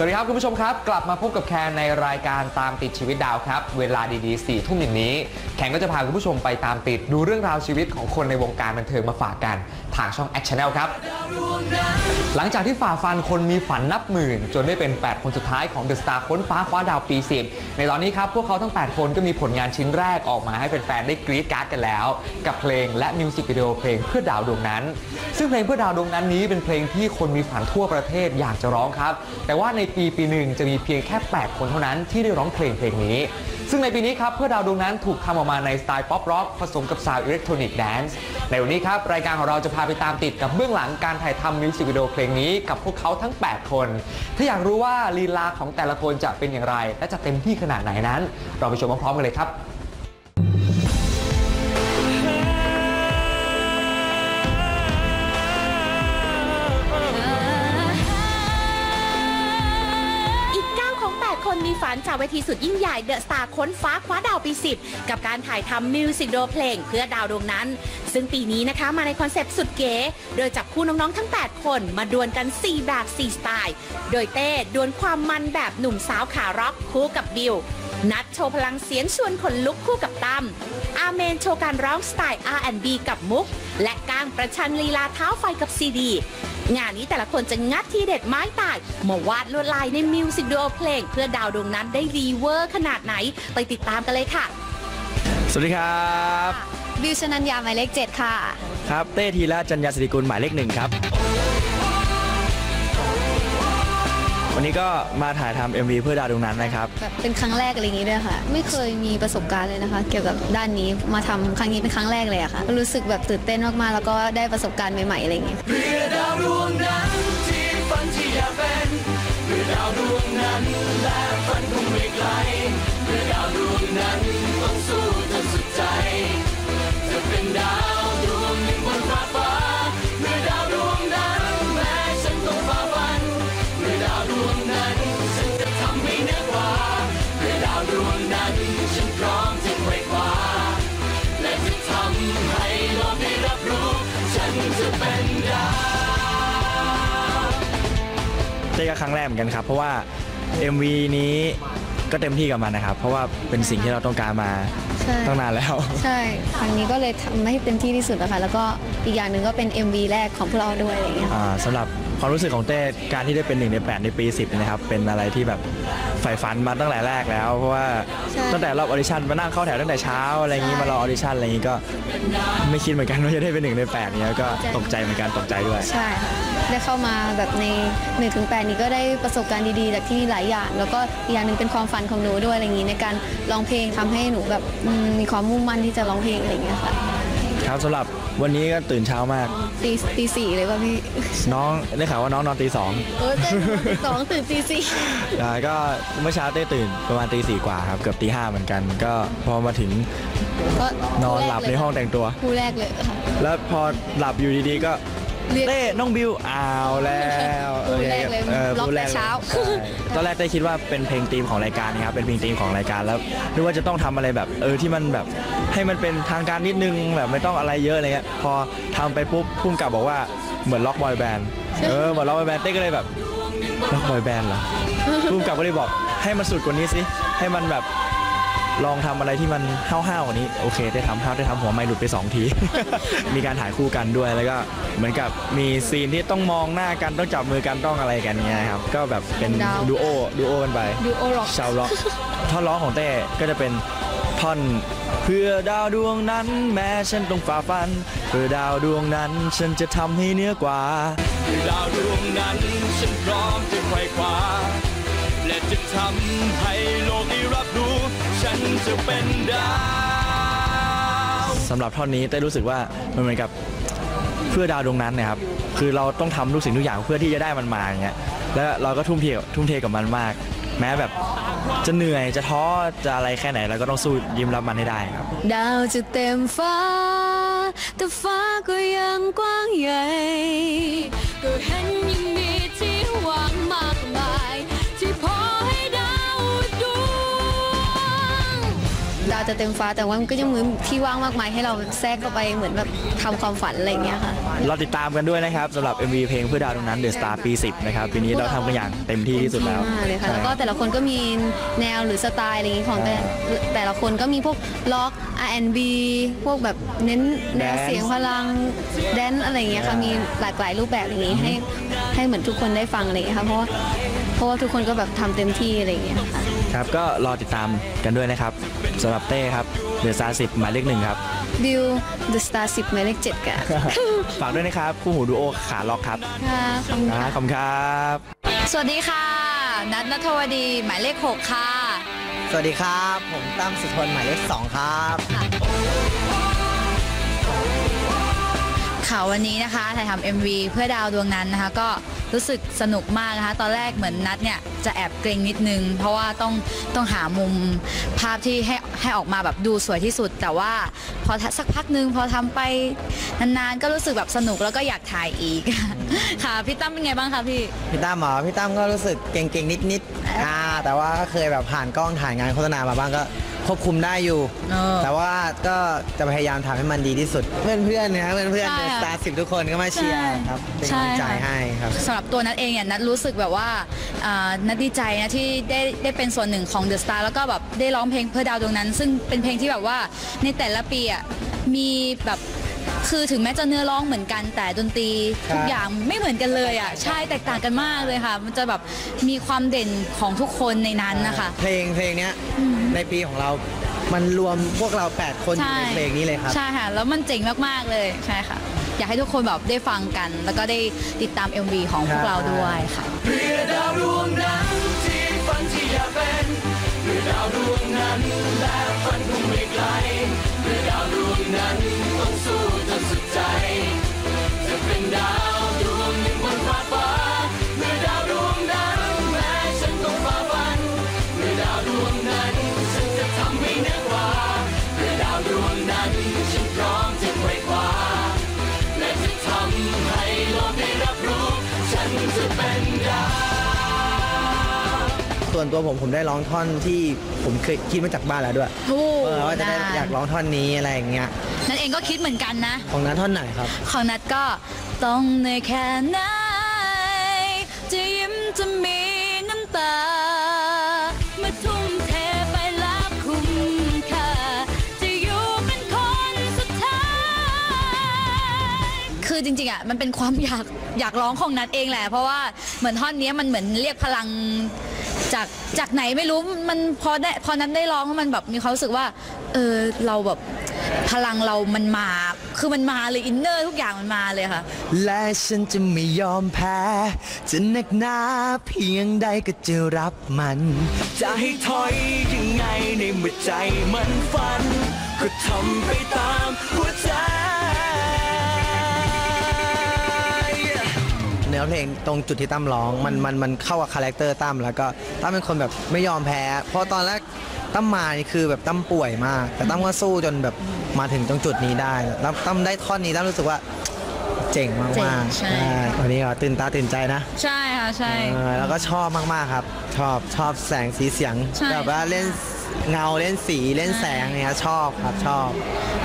สวัสดีครับ คุณผู้ชมครับ กลับมาพบกับแคนในรายการตามติดชีวิตดาวครับ เวลาดีๆ4ทุ่มอย่างนี้ แคนก็จะพาคุณผู้ชมไปตามติดดูเรื่องราวชีวิตของคนในวงการบันเทิงมาฝากกัน ทางช่อง Action Channel ครับ หลังจากที่ฝ่าฟันคนมีฝันนับหมื่น จนได้เป็น 8 คนสุดท้ายของ The Star ค้นฟ้าคว้าดาวปี 10 ในตอนนี้ครับพวกเขาทั้ง 8 คนก็มีผลงานชิ้นแรกออกมาให้แฟนๆได้กรี๊ดการ์ดกันแล้ว กับเพลงและมิวสิกวิดีโอเพลงเพื่อดาวดวงนั้น ซึ่งเพลงเพื่อดาวดวงนั้นนี้เป็นเพลงที่คนมีฝันทั่วประเทศอยากจะร้องครับ แต่ว่าในปีปีหนึ่งจะมีเพียงแค่ 8 คนเท่านั้นที่ได้ร้องเพลงเพลงนี้ ซึ่งในปีนี้ครับเพื่อดาวดวงนั้นถูกทำออกมาในสไตล์ป๊อปร็อกผสมกับสาวอิเล็กทรอนิกส์แดนซ์ในวันนี้ครับรายการของเราจะพาไปตามติดกับเบื้องหลังการถ่ายทำมิวสิกวิดีโอเพลงนี้กับพวกเขาทั้ง 8 คน ถ้าอยากรู้ว่าลีลาของแต่ละคนจะเป็นอย่างไร และจะเต็มที่ขนาดไหนนั้น เราไปชมพร้อมๆกันเลยครับ คนมีฝันจากเวทีสุดยิ่งใหญ่เดอะสตาร์ค้นฟ้าคว้าดาวปี 10 กับการถ่ายทำมิวสิกวิดีโอเพลงเพื่อดาวดวงนั้น ซึ่งปีนี้นะคะมาในคอนเซปต์สุดเก๋ โดยจับคู่น้องๆทั้ง 8 คนมาดวลกัน 4 แบบ 4 สไตล์ โดยเต้ดวลความมันแบบหนุ่มสาวขาร็อกคู่กับบิว นัดโชว์พลังเสียงชวนขนลุกคู่กับตั้มอาเมนโชว์การร้องสไตล์ R&B กับมุก และก้างประชันลีลาเท้าไฟกับซีดี งานนี้แต่ละคนจะงัดทีเด็ดไม้ตาย มาวาดลวดลายในมิวสิกวิดีโอเพลง เพื่อดาวดวงนั้นได้รีเวอร์ขนาดไหน ไปติดตามกันเลยค่ะ สวัสดีครับบิวชนัญญาหมายเลข 7 ค่ะ ครับ เต้ทีละจัญญาสิริกุลหมายเลขหนึ่งครับ วันนี้ก็มาถ่ายทำ MV เพื่อดาวดวงนั้นนะครับ แบบเป็นครั้งแรกอะไรอย่างนี้ด้วยค่ะ ไม่เคยมีประสบการณ์เลยนะคะ เกี่ยวกับด้านนี้มาทำครั้งนี้เป็นครั้งแรกเลยอะค่ะ รู้สึกแบบตื่นเต้นมากๆแล้วก็ได้ประสบการณ์ใหม่ๆอะไรอย่างเงี้ย เต้ก็ครั้งแรกเหมือนกันครับ เพราะว่า MV นี้ ก็เต็มที่กับมันนะครับ เพราะว่าเป็นสิ่งที่เราต้องการมาใช่ ตั้งนานแล้ว ใช่ครั้งนี้ก็เลยทำให้เต็มที่ที่สุดนะคะแล้วก็อีกอย่างหนึ่งก็เป็น MV แรกของพวกเราด้วยอะไรอย่างเงี้ยค่ะอ่าสำหรับความรู้สึกของเต้การที่ได้เป็นหนึ่งใน8ในปี 10นะครับ เป็นอะไรที่แบบใฝ่ฝันมาตั้งแต่แรกแล้ว เพราะว่าใช่ ตั้งแต่รอบออดิชั่นมานั่งเข้าแถวตั้งแต่เช้าอะไรอย่างนี้ใช่มารอออดิชั่นอะไรอย่างนี้ก็ไม่คิดเหมือนกันว่าจะได้เป็นหนึ่งใน8เนี้ยก็ตกใจเหมือนกันตกใจด้วย ใช่ค่ะได้เข้ามาแบบใน1นถึงแนี้ก็ได้ประสบการณ์ดีๆ จากที่นี่หลายอย่าง แล้วก็อีกอย่างหนึ่งเป็นความฝันของหนูด้วยอะไรอย่างนี้ในการร้องเพลงทำให้หนูแบบอืมมีความมุ่งมั่นที่จะร้องเพลงอะไรอย่างเงี้ยค่ะครับสำหรับวันนี้ก็ตื่นเช้ามากตีตีสี่เลยป่ะพี่น้องได้ข่าวว่าน้องนอนตีสองเออเต้นตีสองตื่นตีสี่อ่าก็เมื่อเช้าเต้ตื่นประมาณตีสี่กว่าครับเกือบตีห้าเหมือนกัน ก็พอมาถึงก็นอนหลับในห้องแต่งตัวคู่แรกเลยค่ะแล้วพอหลับอยู่ดีๆก็ เรียก เต้น้องบิวอ้าวแล้วคู่แรกเลยออล็อกคู่แต่เช้า ใช่ตอนแรกเต้คิดว่าเป็นเพลงธีมของรายการนะครับเป็นเพลงธีมของรายการแล้วนึกว่าจะต้องทำอะไรแบบเออที่มันแบบให้มันเป็นทางการนิดนึงแบบไม่ต้องอะไรเยอะอะไรเงี้ยพอทำไปปุ๊บพุ่มกับบอกว่าเหมือนล็อกบอยแบนด์เออเหมือนล็อกบอยแบนด์เต้ก็เลยแบบล็อกบอยแบนด์เหรอ พุ่มกับก็เลยบอกให้มันสุดกว่านี้สิให้มันแบบ ลองทำอะไรที่มันห้าวๆกว่านี้โอเคได้ทำห้าวได้ทำหัวไม่หลุดไปสองที มีการถ่ายคู่กันด้วยแล้วก็เหมือนกับมีซีนที่ต้องมองหน้ากันต้องจับมือกันต้องอะไรกันเงี้ยครับก็แบบเป็นดาวดูโอดูโอกันไปดูโอร็อกชาวล็อกท่อนร้องของเต้ก็จะเป็นท่อนเพื่อดาวดวงนั้น แม้ฉันต้องฝ่าฟัน เพื่อดาวดวงนั้น ฉันจะทำให้เหนือกว่าดาวดวงนั้น ฉันพร้อมจะไขว่คว้าและจะทำให้โลกได้รับรู้ ฉันจะเป็นดาวสำหรับท่อนนี้เต้รู้สึกว่ามันเหมือนกับเพื่อดาวดวงนั้นนะครับ คือเราต้องทำทุกสิ่งทุกอย่างเพื่อที่จะได้มันมาอย่างเงี้ย แล้วเราก็ทุ่มเททุ่มเทกับมันมาก แม้แบบจะเหนื่อยจะท้อจะอะไรแค่ไหนเราก็ต้องสู้ยิ้มรับมันให้ได้ครับ ดาวจะเต็มฟ้า แต่ฟ้าก็ยังกว้างใหญ่ก็เห็น ดาวดวงดาวจะเต็มฟ้าแต่ว่ามันก็ยังมีที่ว่างมากมายให้เราแทรกเข้าไปเหมือนแบบทำความฝันอะไรอย่างเงี้ยค่ะ เราติดตามกันด้วยนะครับสำหรับ MV เพลงเพื่อดาวตรงนั้นเดอะสตาร์ปี 10 นะครับปีนี้เราทำกันอย่างเต็มที่ที่สุดแล้วมากเลยค่ะใช่แล้วก็แต่ละคนก็มีแนวหรือสไตล์อะไรอย่างงี้ของแต่แต่ละคนก็มีพวกล็อก R&B พวกแบบเน้นแนว Dance เสียงพลังแดนอะไรอย่างเงี้ยค่ะมีหลากหลายรูปแบบอย่างงี้ให้ให้เหมือนทุกคนได้ฟังอะไรอย่างเงี้ยค่ะเพราะว่าเพราะว่าทุกคนก็แบบทำเต็มที่อะไรอย่างเงี้ยค่ะครับก็รอติดตามกันด้วยนะครับ สำหรับเต้ครับเดอะสตาร์10หมายเลขหนึ่งครับ บิว The Star 10หมายเลข7กันฝากด้วยนะครับ คู่หูดูโอขาล็อกครับค่ะขอบคุณนะค่ะขอบคุณครับ สวัสดีค่ะ นัทนทวดีหมายเลข6ค่ะ สวัสดีครับ ผมตั้มสุทนหมายเลขสองครับค่ะวันนี้นะคะถ่ายทำ MV เพื่อดาวดวงนั้นนะคะ ก็ รู้สึกสนุกมากนะคะ ตอนแรกเหมือนนัดเนี่ยจะแอบเกรงนิดนึง เพราะว่าต้องต้องหามุมภาพที่ให้ให้ออกมาแบบดูสวยที่สุด แต่ว่าพอสักพักหนึ่งพอทำไปนานๆก็รู้สึกแบบสนุกแล้วก็อยากถ่ายอีก ค่ะพี่ตั้มเป็นไงบ้างคะพี่พี่ตั้มเหรอพี่ตั้มก็รู้สึกเก่งๆนิดๆอ่าแต่ว่าก็เคยแบบผ่านกล้องถ่ายงานโฆษณามาบ้างก็ควบคุมได้อยู่ เออแต่ว่าก็จะพยายามทำให้มันดีที่สุด เพื่อนๆนะเพื่อนใช่ๆสค่ะตาร์สิบทุกคนก็มาเชียร์ครับเป็นกำลังใจใช่ค่ะให้ครับ สำหรับตัวนัดเองเนี่ยนัดรู้สึกแบบว่าอ่านัดดีใจนะที่ได้ได้เป็นส่วนหนึ่งของ The Star แล้วก็แบบได้ร้องเพลงเพื่อดาวดวงนั้น ซึ่งเป็นเพลงที่แบบว่าในแต่ละปีอะมีแบบ คือถึงแม้จะเนื้อร้องเหมือนกันแต่ดนตรีทุกอย่างไม่เหมือนกันเลยอะใช่แตกต่างกันมากเลยค่ะ มันจะแบบมีความเด่นของทุกคนในนั้นนะคะ เพลงเพลงเนี้ยในปีของเรามันรวมพวกเรา 8 คนอยู่ในเพลงนี้เลยครับ ใช่ค่ะ แล้วมันเจ๋งมาก ๆ เลยใช่ค่ะ อยากให้ทุกคนแบบได้ฟังกัน แล้วก็ได้ติดตาม MV ของพวกเราด้วยค่ะเพื่อดาวดวงนั้นที่ฝันที่อยากเป็นเพื่อดาวดวงนั้นและฝันคงไม่ไกลเพื่อดาวดวงนั้นต้องสู้จนสุดใจ จะเป็นดาวดวงหนึ่งบนฟ้าฟ้า ส่วนตัวผมผมได้ร้องท่อนที่ผมเคยคิดมาจากบ้านแล้วด้วยโอ้เออว่าจะได้อยากร้องท่อนนี้อะไรอย่างเงี้ยนั่นเองก็คิดเหมือนกันนะ ของนั้นท่อนไหนครับ ของนัดก็ต้องเหนื่อยแค่ไหนจะยิ้มจะมีน้ำตามาทุ่มเทไปแล้วคุ้มค่าจะอยู่เป็นคนสุดท้าย คือจริงๆอะมันเป็นความอยากอยากร้องของนัดเองแหละ เพราะว่าเหมือนท่อนเนี้ยมันเหมือนเรียกพลัง จากจากไหนไม่รู้มันพอได้พอนัดได้ร้องแล้วมันแบบมีความรู้สึกว่าเออเราแบบพลังเรามันมาคือมันมาเลยอินเนอร์ทุกอย่างมันมาเลยค่ะ และฉันจะไม่ยอมแพ้จะหนักหนาเพียงใดก็จะรับมัน จะให้ถอยยังไงในเมื่อใจมันฝัน ก็ทำไปตามหัวใจ นื้อเพลงตรงจุดที่ตั้มร้องมันมันมันเข้ากับคาแรคเตอร์ตั้มแล้วก็ตั้มเป็นคนแบบไม่ยอมแพ้เพราะตอนแรกตั้มมานี่คือแบบตั้มป่วยมาก แต่ตั้มก็สู้จนแบบมาถึงตรงจุดนี้ได้แล้วตั้มได้ท่อนนี้ตั้มรู้สึกว่าเจ๋งมากเจ๋มางใช่ วันนี้ก็ตื่นตาตื่นใจนะใช่ค่ะ ใช่ เออแล้วก็ชอบมากๆครับ ชอบชอบแสงสีเสียงใช่ แบบว่าเล่น เงาเล่นสีเล่นแสงเนี่ยชอบครับชอบ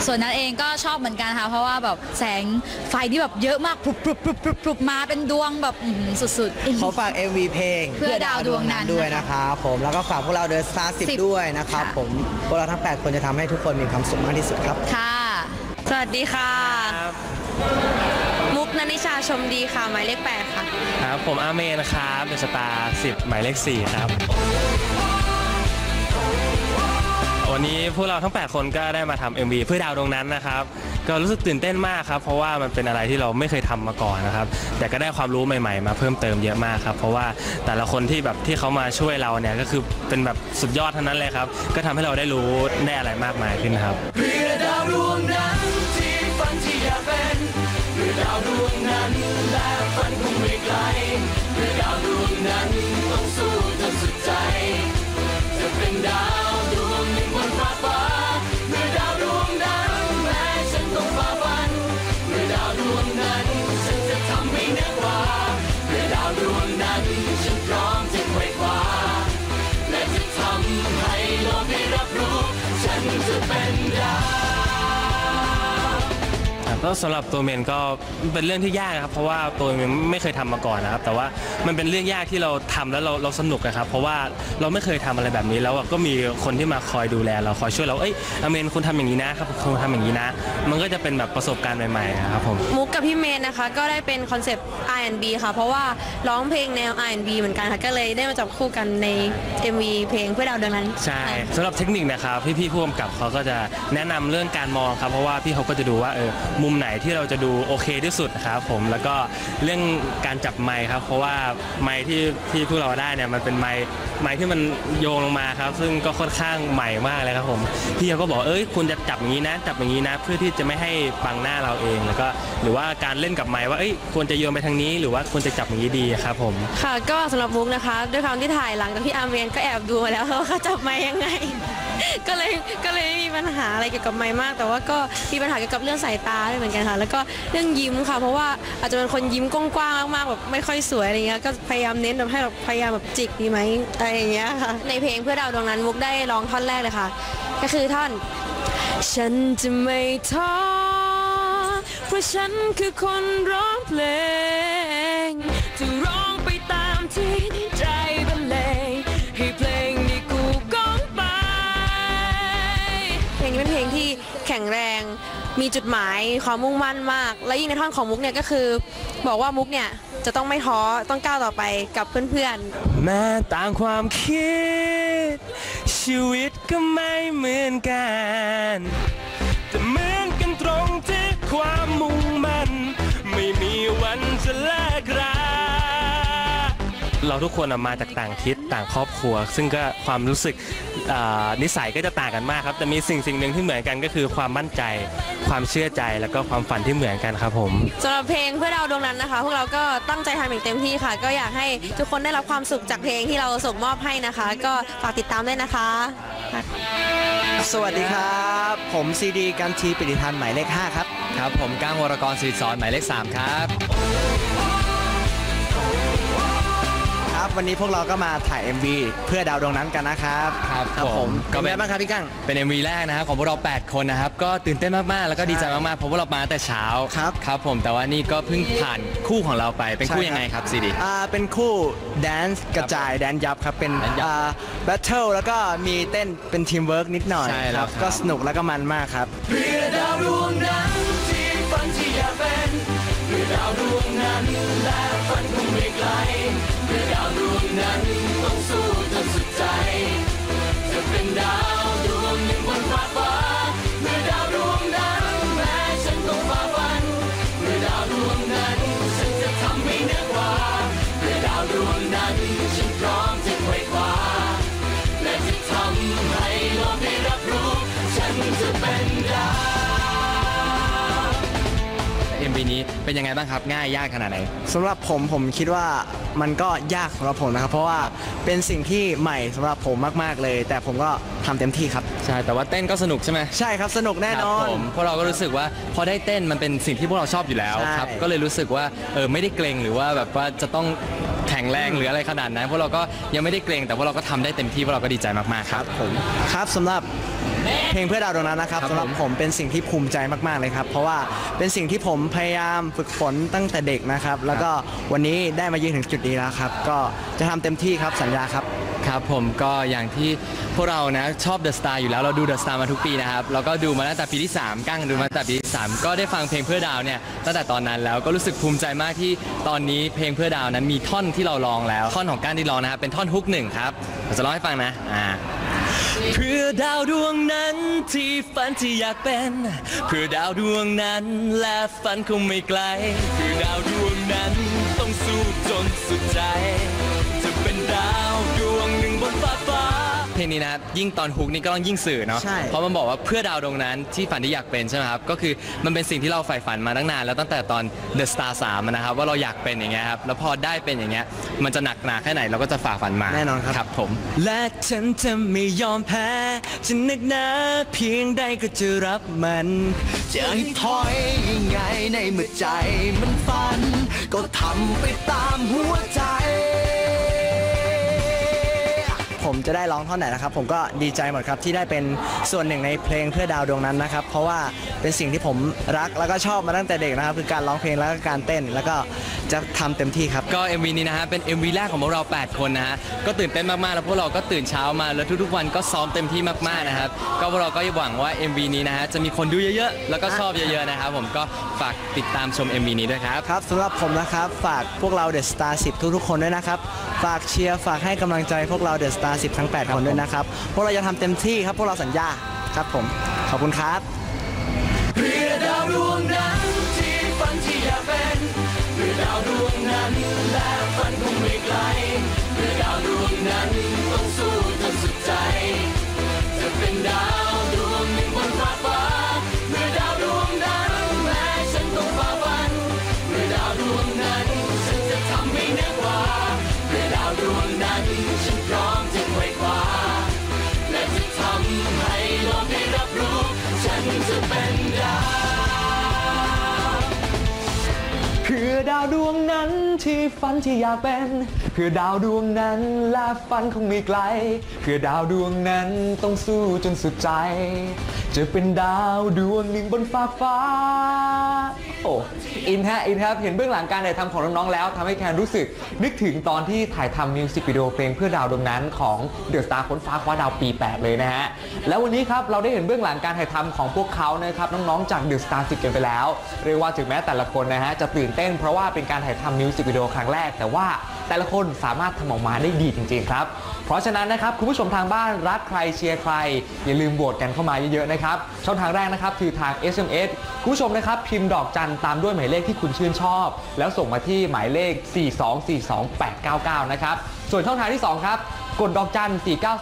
ส่วนนัดเองก็ชอบเหมือนกันค่ะเพราะว่าแบบแสงไฟที่แบบเยอะมากปรุบปรุบปรุบปรุบปรุบมาเป็นดวงแบบอื้อหือสุดๆขอฝาก MV เพลงเพื่อดาวดวงนั้นด้วยนะครับผมแล้วก็ฝากพวกเราเดอะสตาร์สิบสิบด้วยนะครับค่ะ ผมพวกเราทั้ง 8 คนจะทำให้ทุกคนมีความสุขมากที่สุดครับค่ะ สวัสดีค่ะ มุกนันนิชาชมดีค่ะ หมายเลขแปดค่ะ ครับ ผมอาเมนนะครับเดอะสตาร์สิบหมายเลขสี่ครับ วันนี้พวกเราทั้ง 8 คนก็ได้มาทำ MV เพื่อดาวดวงนั้นนะครับ ก็รู้สึกตื่นเต้นมากครับ เพราะว่ามันเป็นอะไรที่เราไม่เคยทำมาก่อนนะครับ แต่ก็ได้ความรู้ใหม่ๆ มาเพิ่มเติมเยอะมากครับ เพราะว่าแต่ละคนที่แบบที่เขามาช่วยเราเนี่ยก็คือเป็นแบบสุดยอดทั้งนั้นเลยครับ ก็ทำให้เราได้รู้ได้อะไรมากมายขึ้นครับเพื่อดาวดวงนั้นที่ฝันที่อยากเป็นเพื่อดาวดวงนั้นและฝันคงไม่ไกลเพื่อดาวดวงนั้นต้องสู้จนสุดใจ จะเป็นดาวดวง ฝ่าฟ้าเมื่อดาวดวงนั้นแม้ฉันต้องฝ่าฟันเมื่อดาวดวงนั้น ฉันจะทำให้เหนือกว่าเมื่อดาวดวงนั้น ฉันพร้อมจะไขว่คว้าและจะทำให้โลกได้รับรู้ ฉันจะเป็นดาว ครับก็สำหรับตัวเมนก็เป็นเรื่องที่ยากนะครับเพราะว่าตัวเมนไม่เคยทำมาก่อนนะครับ แต่ว่ามันเป็นเรื่องยากที่เราทำแล้วเราเราสนุกนะครับ เพราะว่าเราไม่เคยทำอะไรแบบนี้แล้วก็มีคนที่มาคอยดูแล เราคอยช่วยเราเอ้ยอเมนคุณทำอย่างนี้นะครับคุณทำอย่างนี้นะ มันก็จะเป็นแบบประสบการณ์ใหม่ๆนะครับผม มุกกับพี่เมนนะคะ ก็ได้เป็นคอนเซปต์ R&B ค่ะ เพราะว่าร้องเพลงแนว R&B เหมือนกันค่ะ ก็เลยได้มาจับคู่กันใน MV เพลงเพื่อดาวดวงนั้น ใช่สำหรับเทคนิคนะครับพี่ๆผู้กำกับเขาก็จะแนะนำเรื่องการมองครับ เพราะว่าพี่เขาก็จะดูว่าเออมุมไหนที่เราจะดูโอเคที่สุดนะครับผมแล้วก็เรื่องการจับไมค์ครับ เพราะว่าไมค์ที่ที่พวกเราได้เนี่ยมันเป็นไมค์ไมค์ที่มันโยงลงมาครับ ซึ่งก็ค่อนข้างใหม่มากเลยครับผมพี่เขาก็บอกเอ้ยคุณจะจับอย่างนี้นะจับอย่างนี้นะ เพื่อที่จะไม่ให้บังหน้าเราเองแล้วก็หรือว่าการเล่นกับไมค์ว่าเอ้ยควรจะโยนไปทางนี้ หรือว่าควรจะจับอย่างนี้ดีครับผม ค่ะก็สำหรับมุกนะคะ ด้วยความที่ถ่ายหลังจากที่อาร์เมนก็แอบดูมาแล้วว่าเขาจับไม้ยังไง ก็เลยก็เลยไม่มีปัญหาอะไรเกี่ยวกับไม้มาก แต่ว่าก็มีปัญหาเกี่ยวกับเรื่องสายตาด้วยเหมือนกันค่ะ แล้วก็เรื่องยิ้มค่ะ เพราะว่าอาจจะเป็นคนยิ้มกว้างๆมากๆแบบไม่ค่อยสวยอะไรเงี้ย ก็พยายามเน้นแบบให้แบบพยายามแบบจิกดีไหมอะไรอย่างเงี้ยค่ะ ในเพลงเพื่อดาวดวงนั้นมุกได้ร้องท่อนแรกเลยค่ะ ก็คือท่อน ฉันจะไม่ท้อเพราะฉันคือคนร้องเพลงจะร้องไปตามที่ ข็งแรง มีจุดหมายมีความมุ่งมั่นมาก และยิ่งในท่อนของมุกเนี่ยก็คือ บอกว่ามุกเนี่ยจะต้องไม่ท้อต้องก้าวต่อไปกับเพื่อนๆแม้ต่างความคิด ชีวิตก็ไม่เหมือนกัน แต่เหมือนกันตรงที่ความมุ่งมั่นไม่มีวันจะแลกราเราทุกคนอะมาจากต่างทิศต่างครอบครัว ซึ่งก็ความรู้สึกอ่า นิสัยก็จะต่างกันมากครับแต่มีสิ่งสิ่งหนึ่งที่เหมือนกันก็คือความมั่นใจ ความเชื่อใจแล้วก็ความฝันที่เหมือนกันครับผมสำหรับเพลงเพื่อดาวดวงนั้นนะคะ พวกเราก็ตั้งใจทำอย่างเต็มที่ค่ะ ก็อยากให้ทุกคนได้รับความสุขจากเพลงที่เราส่งมอบให้นะคะ ก็ฝากติดตามด้วยนะคะ สวัสดีครับ ผมซีดีกันทีปิติทันหมายเลข5ครับครับผมก้างวรกรศิริสอนหมายเลข3ครับครับ วันนี้พวกเราก็มาถ่าย MV เพื่อดาวดวงนั้นกันนะครับครับผมก็ก็เป็เป็นนไงบ้างครับพี่กั้งเป็น MV แรกนะครับของพวกเรา 8 คนนะครับ ก็ตื่นเต้นมากๆ แล้วก็ดีใจมากๆ เพราะว่าเรามาตั้งแต่เช้าครับครับผมแต่ว่านี่ก็เพิ่งผ่านคู่ของเราไปเป็นคู่ใช่ครับยังไงครับซีดีอ่าเป็นคู่แดนซ์กระจายแดนยับครับเป็นแดนยับอ่าแบทเทิลแล้วก็มีเต้นเป็นทีมเวิร์กนิดหน่อยใช่แล้วครับครับก็สนุกแล้วก็มันมากครับเพื่อดาวดวงนั้นที่ฝันที่อยากเป็นเพื่อดาวดวงนั้นและฝันคงไม่ไกล นั้นต้องสู้จนสุดใจจะเป็นดาว เป็นยังไงบ้างครับ ง่ายยากขนาดไหน สำหรับผมผมคิดว่ามันก็ยากสำหรับผมนะครับ เพราะว่าเป็นสิ่งที่ใหม่สำหรับผมมากๆเลย แต่ผมก็ทำเต็มที่ครับ ใช่แต่ว่าเต้นก็สนุกใช่ไหมใช่ครับสนุกแน่นอนครับผมพวกเราก็รู้สึกว่าพอได้เต้นมันเป็นสิ่งที่พวกเราชอบอยู่แล้วใช่ ครับก็เลยรู้สึกว่าเออไม่ได้เกรงหรือว่าแบบว่าจะต้องแข็งแรงหรืออะไรขนาดนั้นพวกเราก็ยังไม่ได้เกรงแต่พวกเราก็ทำได้เต็มที่พวกเราก็ดีใจมากๆครับผมครับสำหรับ เพลงเพื่อดาวดวงนั้นนะครับครับสำหรับผมผมเป็นสิ่งที่ภูมิใจมากๆเลยครับ เพราะว่าเป็นสิ่งที่ผมพยายามฝึกฝนตั้งแต่เด็กนะครับ แล้วก็วันนี้ได้มายืนถึงจุดนี้แล้วครับ ก็จะทำเต็มที่ครับสัญญาครับครับผมก็อย่างที่พวกเรานะชอบ The Star อยู่แล้วเราดู The Star มาทุกปีนะครับแล้วก็ดูมาตั้งแต่ปีที่ 3 กั้งดูมาตั้งแต่ปีที่3ก็ได้ฟังเพลงเพื่อดาวเนี่ยตั้งแต่ตอนนั้นแล้วก็รู้สึกภูมิใจมากที่ตอนนี้เพลงเพื่อดาวนั้นมีท่อนที่เราร้องแล้ว ท่อนของก้านที่ร้องนะครับเป็นท่อนฮุกหนึ่งครับเราจะร้องให้ฟังนะอ่า เพื่อดาวดวงนั้นที่ฝันที่อยากเป็น เพื่อดาวดวงนั้นและฝันคงไม่ไกล เพื่อดาวดวงนั้นต้องสู้จนสุดใจ จะเป็นดาว เพลงนี้นะครับยิ่งตอนฮุกนี่ก็ต้องยิ่งสื่อเนาะใช่ เพราะมันบอกว่าเพื่อดาวดวงนั้นที่ฝันที่อยากเป็นใช่ไหมครับก็คือมันเป็นสิ่งที่เราใฝ่ฝันมาตั้งนานแล้วตั้งแต่ตอน The Star 3อะนะครับว่าเราอยากเป็นอย่างเงี้ยครับแล้วพอได้เป็นอย่างเงี้ยมันจะหนักหนาแค่ไหนเราก็จะฝ่าฝันมาแน่นอนครับ ครับผม และฉันจะไม่ยอมแพ้จะนึกหนาเพียงใดก็จะรับมัน จะให้ถอยยังไงในเมื่อใจมันฝัน ก็ทำไปตามหัวใจ ผผมจะได้ร้องท่อนไหนนะครับ ผมก็ดีใจหมดครับที่ได้เป็นส่วนหนึ่งในเพลงเพื่อดาวดวงนั้นนะครับ เพราะว่าเป็นสิ่งที่ผมรักแล้วก็ชอบมาตั้งแต่เด็กนะครับคือการร้องเพลงแล้วก็การเต้นแล้วก็จะทำเต็มที่ครับ ก็ MV นี้นะฮะเป็น MV แรกของพวกเรา 8 คนนะฮะก็ตื่นเต้นมากๆแล้วพวกเราก็ตื่นเช้ามาแล้วทุกๆวันก็ซ้อมเต็มที่มากๆนะครับก็พวกเราก็หวังว่า MV นี้นะฮะจะมีคนดูเยอะๆแล้วก็ชอบเยอะๆนะครับผมก็ฝากติดตามชม MV นี้ด้วยครับครับสำหรับผมนะครับฝากพวกเราเดอะสตาร์สิทุกๆคนด้วยนะครับฝากเชียร์ฝากให้กำลังใจพวกเราเดอะสตาร์สิทั้ง 8 คนด้วยนะครับ พวกเราจะทำเต็มที่ครับ พวกเราสัญญาครับผม ขอบคุณครับเพื่อดาวดวงนั้นที่ฝันที่อยากเป็นเพื่อดาวดวงนั้นและฝันคงไม่ไกลเพื่อดาวดวงนั้นต้องสู้ ดาวดวงนั้นที่ฝันที่อยากเป็น เพื่อดาวดวงนั้นและฝันคงไม่ไกล เพื่อดาวดวงนั้นต้องสู้จนสุดใจ จะเป็นดาวดวงหนึ่งบนฟ้าฟ้า โอ้อินฮะอินครับเห็นเบื้องหลังการถ่ายทำของน้องๆแล้วทำให้แคนรู้สึก นึกถึงตอนที่ถ่ายทำมิวสิกวิดีโอเพลงเพื่อดาวดวงนั้นของเดอะสตาร์ค้นฟ้าคว้าดาวปี 8 เลยนะฮะแล้ววันนี้ครับเราได้เห็นเบื้องหลังการถ่ายทำของพวกเขานะครับน้องๆจากเดอะสตาร์สิกันไปแล้วเรียกว่าถึงแม้แต่ละคนนะฮะจะตื่นเต้นเพราะว่าเป็นการถ่ายทำมิวสิกวิดีโอครั้งแรก แต่ว่าแต่ละคนสามารถทำออกมาได้ดีจริงๆครับเพราะฉะนั้นนะครับคุณผู้ชมทางบ้านรักใครเชียร์ใคร อย่าลืมโหวตกันเข้ามาเยอะๆนะครับช่องทางแรกนะครับคือทาง SMS คุณผู้ชมนะครับพิมพ์ดอกจันตามด้วยหมายเลขที่คุณชื่นชอบ แล้วส่งมาที่หมายเลข 4242899 นะครับส่วนช่องทางที่ 2 ครับกดดอกจัน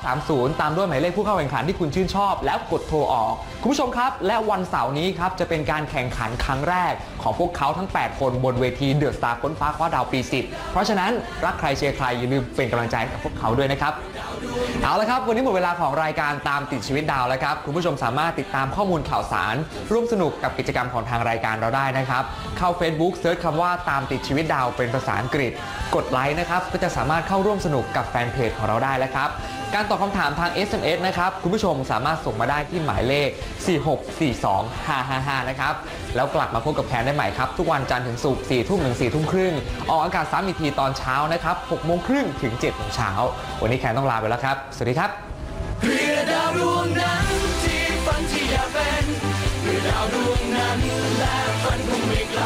4930 ตามด้วยหมายเลขผู้เข้าแข่งขันที่คุณชื่นชอบ แล้วกดโทรออก คุณผู้ชมครับและวันเสาร์นี้ครับจะเป็นการแข่งขันครั้งแรกของพวกเขาทั้ง 8 คนบนเวทีเดอะสตาร์ค้นฟ้าคว้าดาวปี10เพราะฉะนั้นรักใครเชียร์ใครอย่าลืมเป็นกำลังใจให้กับพวกเขาด้วยนะครับเอาละครับ วันนี้หมดเวลาของรายการตามติดชีวิตดาวแล้วครับคุณผู้ชมสามารถติดตามข้อมูลข่าวสาร ร่วมสนุกกับกิจกรรมของทางรายการเราได้นะครับเข้า Facebook เซิร์ชคำว่าตามติดชีวิตดาวเป็นภาษาอังกฤษ กดไลค์นะครับก็จะสามารถเข้าร่วมสนุกกับแฟนเพจของเราได้แล้วครับ การตอบคำถามทาง SMS นะครับ คุณผู้ชมสามารถส่งมาได้ที่หมายเลข 4642555 นะครับ แล้วกลับมาพบกับแคนได้ใหม่ครับ ทุกวันจันทร์ถึงศุกร์4ทุ่มถึง4ทุ่มครึ่ง ออกอากาศซ้ำอีกทีตอนเช้านะครับ6โมงครึ่งถึง7โมงเช้า วันนี้แคนต้องลาไปแล้วครับ สวัสดีครับเพื่อดาวดวงนั้นที่ฝันที่อยากเป็นเพื่อดาวดวงนั้นและฝันคงไม่ไกล